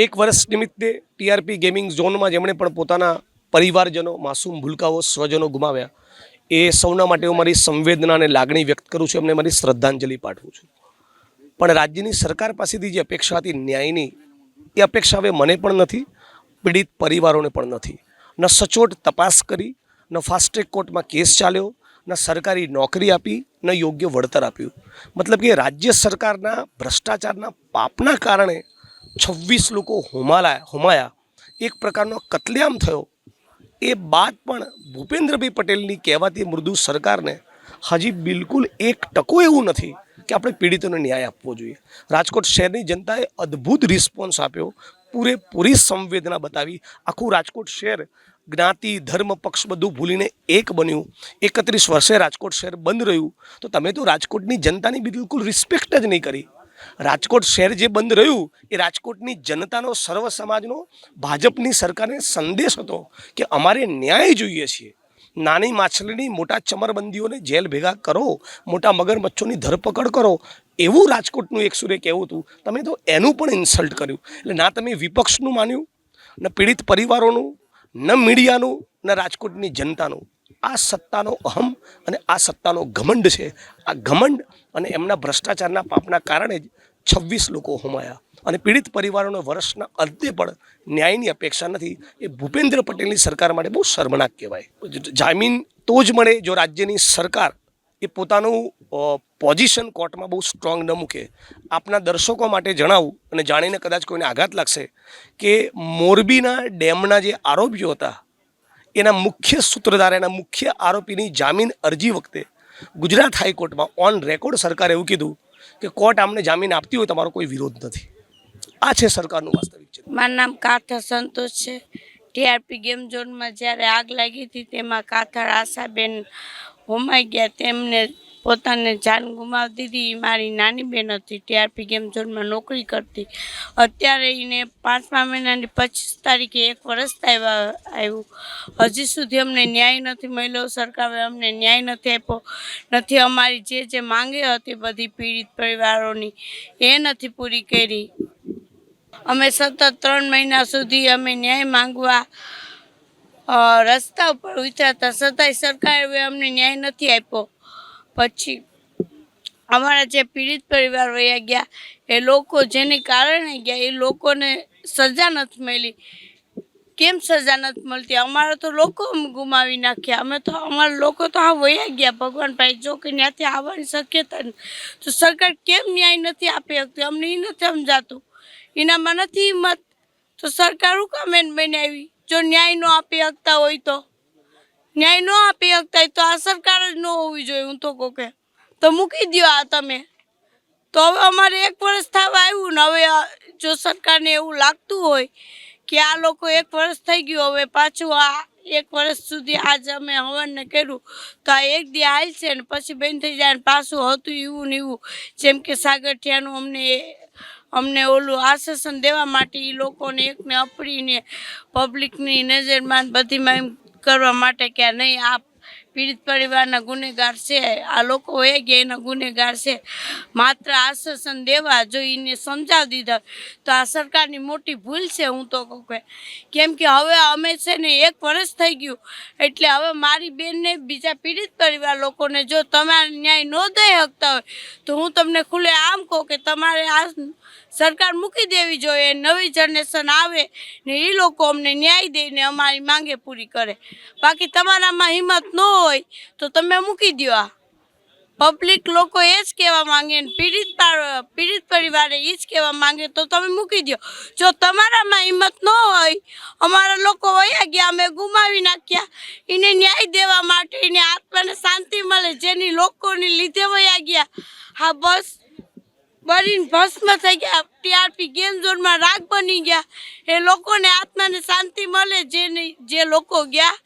એક વર્ષ નિમિત્તે ટીઆરપી ગેમિંગ ઝોનમાં જેમણે પણ પોતાના પરિવારજનો, માસૂમ ભૂલકાઓ, સ્વજનો ગુમાવ્યા, એ સૌના માટે હું મારી સંવેદના અને લાગણી વ્યક્ત કરું છું, એમને મારી શ્રદ્ધાંજલિ પાઠવું છું. પણ રાજ્યની સરકાર પાસેથી જે અપેક્ષા હતી ન્યાયની, એ અપેક્ષા હવે મને પણ નથી, પીડિત પરિવારોને પણ નથી. ન સચોટ તપાસ કરી, ન ફાસ્ટ ટ્રેક કોર્ટમાં કેસ ચાલ્યો, ન સરકારી નોકરી આપી, ન યોગ્ય વળતર આપ્યું. મતલબ કે રાજ્ય સરકારના ભ્રષ્ટાચારના પાપના કારણે છવ્વીસ લોકો હોમાલા હોમાયા. એક પ્રકારનો કતલેઆમ થયો. એ બાદ પણ ભૂપેન્દ્રભાઈ પટેલની કહેવાતી મૃદુ સરકારને હજી બિલકુલ એક ટકો એવું નથી કે આપણે પીડિતોને ન્યાય આપવો જોઈએ. રાજકોટ શહેરની જનતાએ અદ્ભુત રિસ્પોન્સ આપ્યો. પૂરેપૂરી સંવેદના બતાવી. આખું રાજકોટ શહેર જ્ઞાતિ, ધર્મ, પક્ષ બધું ભૂલીને એક બન્યું. એકત્રીસ વર્ષે રાજકોટ શહેર બંધ રહ્યું. તો તમે તો રાજકોટની જનતાની બિલકુલ રિસ્પેક્ટ જ નહીં કરી. રાજકોટ શહેર જે બંધ રહ્યું, એ રાજકોટની જનતાનો, સર્વ સમાજનો, ભાજપની સરકારને સંદેશ હતો કે અમારે ન્યાય જોઈએ છીએ નાની માછલીની મોટા ચમરબંધીઓને જેલ ભેગા કરો, મોટા મગરમચ્છોની ધરપકડ કરો, એવું રાજકોટનું એક સુરે કહેવું હતું. તમે તો એનું પણ ઇન્સલ્ટ કર્યું. એટલે ના તમે વિપક્ષનું માન્યું, ન પીડિત પરિવારોનું, ન મીડિયાનું, ન રાજકોટની જનતાનું. આ સત્તાનો અહમ અને આ સત્તાનો ઘમંડ છે. આ ઘમંડ અને એમના ભ્રષ્ટાચારના પાપના કારણે જ છવ્વીસ લોકો હોમાયા. અને પીડિત પરિવારોને વર્ષના અંતે પણ ન્યાયની અપેક્ષા નથી. એ ભૂપેન્દ્ર પટેલની સરકાર માટે બહુ શર્મનાક કહેવાય. જામીન તો જ મળે જો રાજ્યની સરકાર એ પોતાનું પોઝિશન કોર્ટમાં બહુ સ્ટ્રોંગ ન મૂકે. આપના દર્શકો માટે જણાવું અને જાણીને કદાચ કોઈને આઘાત લાગશે કે મોરબીના ડેમના જે આરોપીઓ હતા એના મુખ્ય સૂત્રધાર એના મુખ્ય આરોપીની જામીન અરજી વખતે ગુજરાત હાઈકોર્ટમાં ઓન રેકોર્ડ સરકારે એવું કીધું કે કોર્ટ આમને જામીન આપતી હોય તમારો કોઈ વિરોધ નથી. આ છે સરકારનું વાસ્તવિક છે મારું નામ કાથા સંતોષ છે. ટીઆરપી ગેમ ઝોનમાં જ્યારે આગ લાગી હતી તેમાં કાથર આશાબેન હોમાઈ ગયા. તેમને પોતાને જાન ગુમાવી દીધી. ઈ મારી નાની બેન હતી. ટીઆરપી ગેમ ઝોનમાં નોકરી કરતી. અત્યારે એને પાંચમા મહિનાની પચીસ તારીખે એક વર્ષ થાય આવ્યું. હજી સુધી અમને ન્યાય નથી મળ્યો. સરકારે અમને ન્યાય નથી આપ્યો. નથી અમારી જે જે માંગે હતી બધી પીડિત પરિવારોની, એ નથી પૂરી કરી. અમે સતત ત્રણ મહિના સુધી અમે ન્યાય માંગવા રસ્તા ઉપર ઉતરાતા છતાંય સરકારે અમને ન્યાય નથી આપ્યો. પછી અમારા જે પીડિત પરિવાર વયા ગયા, એ લોકો જેને કારણે ગયા, એ લોકોને સજા નથી મળી. કેમ સજા નથી મળતી? અમારા તો લોકો ગુમાવી નાખ્યા. અમે તો, અમારા લોકો તો આ વયા ગયા. ભગવાન ભાઈ, જો કે ત્યાંથી આવવાની શક્યતા નથી તો સરકાર કેમ ન્યાય નથી આપી શકતી? અમને એ નથી સમજાતું. એનામાં નથી હિંમત. તો સરકાર શું કામ એને બનાવી? જો ન્યાય ન આપી શકતા હોય તો? ન્યાય ન આપી શકતા હોય તો આ સરકાર હોવી જોઈએ, હું તો કહું કે તો મૂકી દ્યો આ તમે. તો હવે અમારે એક વર્ષ થવા આવ્યું ને હવે જો સરકારને એવું લાગતું હોય કે આ લોકો એક વર્ષ થઈ ગયું, હવે પાછું આ એક વર્ષ સુધી આજ અમે હવનને કર્યું. તો આ એક દી હાલશે ને પછી બંધ થઈ જાય ને પાછું હતું એવું ને એવું. જેમ કે સાગઠિયાનું અમને અમને ઓલું આશ્વાસન દેવા માટે એ લોકોને એકને અપડીને પબ્લિકની નજરમાં બધીમાં એમ કરવા માટે કે નહીં આ પીડિત પરિવારના ગુનેગાર છે. આ લોકો હોય ગયા એના ગુનેગાર છે. માત્ર આશ્વાસન દેવા જો એને સમજાવી દીધા તો આ સરકારની મોટી ભૂલ છે હું તો કહું કે. કેમ કે હવે અમે છે ને એક વર્ષ થઈ ગયું એટલે હવે મારી બેનને બીજા પીડિત પરિવાર લોકોને જો તમારે ન્યાય ન દઈ શકતા હોય તો હું તમને ખુલ્લે આમ કહું કે તમારે આ સરકાર મૂકી દેવી જોઈએ. નવી જનરેશન આવે ને એ લોકો અમને ન્યાય દઈને અમારી માંગે પૂરી કરે. બાકી તમારામાં હિંમત ન હોય તો તમે મૂકી દો આ. પબ્લિક લોકો એ જ કહેવા માંગે પીડિત પીડિત પરિવારે એ જ કહેવા માંગે તો તમે મૂકી દો જો તમારામાં હિંમત ન હોય, અમારા લોકો વયા ગયા, અમે ગુમાવી નાખ્યા એને ન્યાય દેવા માટે એને આત્માને શાંતિ મળે, જેની લોકોની લીધે વયા ગયા. હા, બસ. બળીને ભસ્મ થઈ ગયા. ટીઆરપી ગેમ ઝોનમાં રાગ બની ગયા. એ લોકોને આત્માને શાંતિ મળે જેની, જે લોકો ગયા.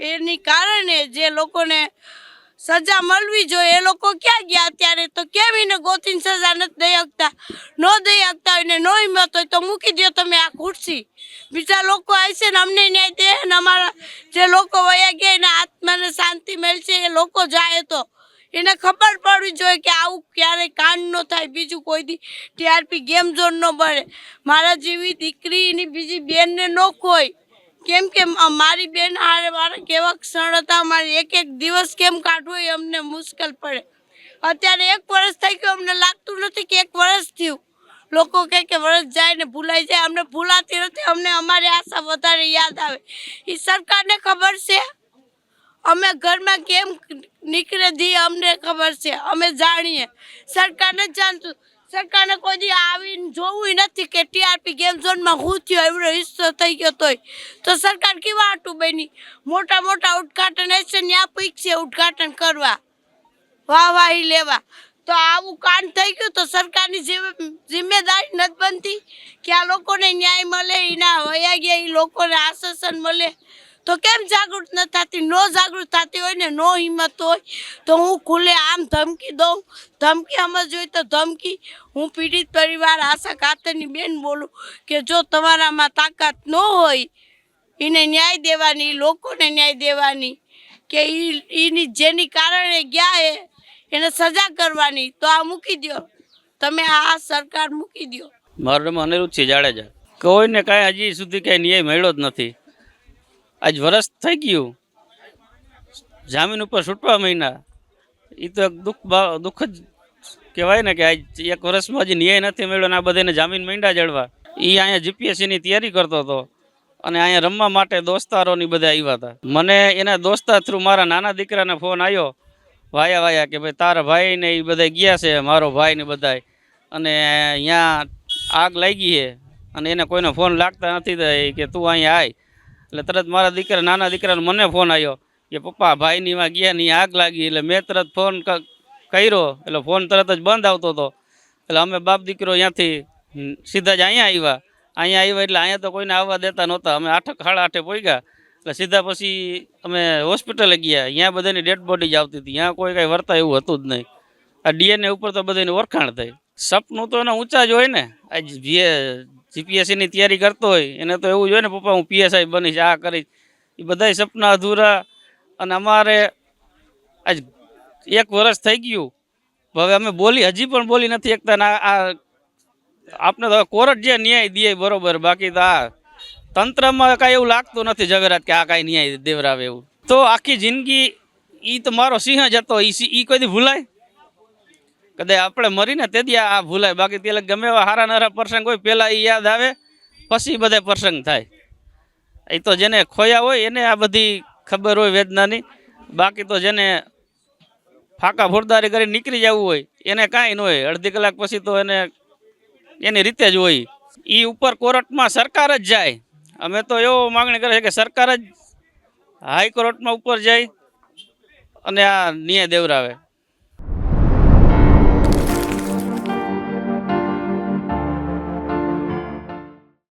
એની કારણે જે લોકોને સજા મળવી જોઈએ, એ લોકો ક્યાં ગયા અત્યારે? તો કેમ એને ગોતીની સજા નથી દઈ શકતા? ન દઈ શકતા ને ન હિંમત હોય તો મૂકી દો તમે આ ખુરશી. બીજા લોકો આવશે ને અમને ન્યાય દે ને અમારા જે લોકો વયા ગયા એના આત્માને શાંતિ મળશે, એ લોકો જાય તો. એને ખબર પડવી જોઈએ કે આવું ક્યારેય કાંડ ન થાય, બીજું કોઈ દી ટીઆરપી ગેમ ઝોન ન બને. મારા જેવી દીકરીની બીજી બેનને ન ખોય. કેમ કે મારી બેન હારે મારા કેવા ક્ષણ હતા, મારે એક એક દિવસ કેમ કાઢવો એ અમને મુશ્કેલ પડે. અત્યારે એક વર્ષ થઈ ગયું, અમને લાગતું નથી કે એક વર્ષ થયું. લોકો કહે કે વર્ષ જાય ને ભૂલાઈ જાય, અમને ભૂલાતી નથી, અમને અમારી આશા વધારે યાદ આવે. એ સરકારને ખબર છે? અમે ઘરમાં કેમ નીકળે દી અમને ખબર છે? અમે જાણીએ. સરકારને જાણતું. સરકારને કોઈ દી આવીને જોવું નથી કે ટીઆરપી ગેમ ઝોનમાં શું થયો, એવડો હિસ્સો થઈ ગયો તોય. તો સરકાર કેવા આટું બની? મોટા મોટા ઉદઘાટન હશે ત્યાં છે ઉદઘાટન કરવા. વાહ, વાહી લેવા. તો આવું કાંડ થઈ ગયું તો સરકારની જિમ્મેદારી નથી બનતી કે આ લોકોને ન્યાય મળે એના વયા ગયા એ લોકોને આશ્વાસન મળે. તો કેમ જાગૃત ન થતી નો જાગૃત થતી હોય ને નો હિંમત હોય, તો હું ખુલ્લે આમ ધમકી દઉં. ધમકી સમજ જોઈ તો ધમકી, હું પીડિત પરિવાર આશા ખાતરની બેન બોલું કે જો તમારામાં તાકાત ન હોય, એને ન્યાય દેવાની, લોકોને ન્યાય દેવાની, કે એની જેની કારણે ગયા એ એને સજા કરવાની, તો આ મૂકી દો તમે આ સરકાર મૂકી દો મારું નામ અનિરુદ્ધ છે, જાડેજા. કોઈને કાંઈ હજી સુધી કાંઈ ન્યાય મળ્યો જ નથી. આજ વરસ થઈ ગયું. જામીન ઉપર છૂટવા મહિના એ તો એક દુઃખ દુઃખ જ કહેવાય ને કે આજ એક વર્ષમાં હજી ન્યાય નથી મળ્યો ને આ બધાને જામીન માંડ્યા જળવા એ અહીંયા જીપીએસસીની તૈયારી કરતો હતો અને અહીંયા રમવા માટે દોસ્તારોની બધા આવ્યા હતા. મને એના દોસ્તાર થ્રુ મારા નાના દીકરાને ફોન આવ્યો વાયા વાયા કે ભાઈ તારા ભાઈ ને એ બધા ગયા છે, મારો ભાઈ ને બધા અને અહીંયા આગ લાગી છે અને એને કોઈનો ફોન લાગતા નથી કે તું અહીંયા આય. એટલે તરત મારા દીકરા, નાના દીકરાનો મને ફોન આવ્યો કે પપ્પા, ભાઈની માં ગયા ની આગ લાગી એટલે મેં તરત ફોન કર્યો. એટલે ફોન તરત જ બંધ આવતો હતો. એટલે અમે બાપ દીકરો ત્યાંથી સીધા જ અહીંયા આવ્યા. અહીંયા આવ્યા એટલે અહીંયા તો કોઈને આવવા દેતા નહોતા. અમે આઠ, સાડા આઠે પહોંચ્યા એટલે સીધા પછી અમે હોસ્પિટલે ગયા. અહીંયા બધાની ડેડ બોડી જ આવતી હતી. અહીંયા કોઈ કાંઈ વર્તા એવું હતું જ નહીં. આ ડીએનએ ઉપર તો બધાની ઓળખાણ થઈ. સપનું તો એના ઊંચા જ હોય ને. આ જે જીપીએસસીની તૈયારી કરતો હોય, એને તો એવું જ હોય ને, પપ્પા, હું પીએસઆઈ બનીશ, આ કરીશ. એ બધાય સપના અધૂરા. અને અમારે આજ એક વર્ષ થઈ ગયું. હવે અમે બોલી, હજી પણ બોલી નથી એકતા આ આપણે તો કોર્ટ જે ન્યાય દે બરોબર, બાકી તો આ તંત્રમાં કાંઈ એવું લાગતું નથી જવેરાત કે આ કાંઈ ન્યાય દેવરાવે એવું. તો આખી જિંદગી એ તો મારો સિંહ જ હતો એ કોઈ ભૂલાય? કદાચ આપણે મરીને તે દી આ ભૂલાય. બાકી તે ગમે એવા હારા નારા પ્રસંગ હોય પહેલાં એ યાદ આવે, પછી બધા પ્રસંગ થાય. એ તો જેને ખોયા હોય એને આ બધી ખબર હોય વેદનાની. બાકી તો જેને ફાકા ફોરદારી કરી નીકળી જવું હોય, એને કાંઈ ન હોય. અડધી કલાક પછી તો એને એની રીતે જ હોય. એ ઉપર કોર્ટમાં સરકાર જ જાય. અમે તો એવો માગણી કરે છે કે સરકાર જ હાઈકોર્ટમાં ઉપર જાય અને આ નિયે દેવરાવે.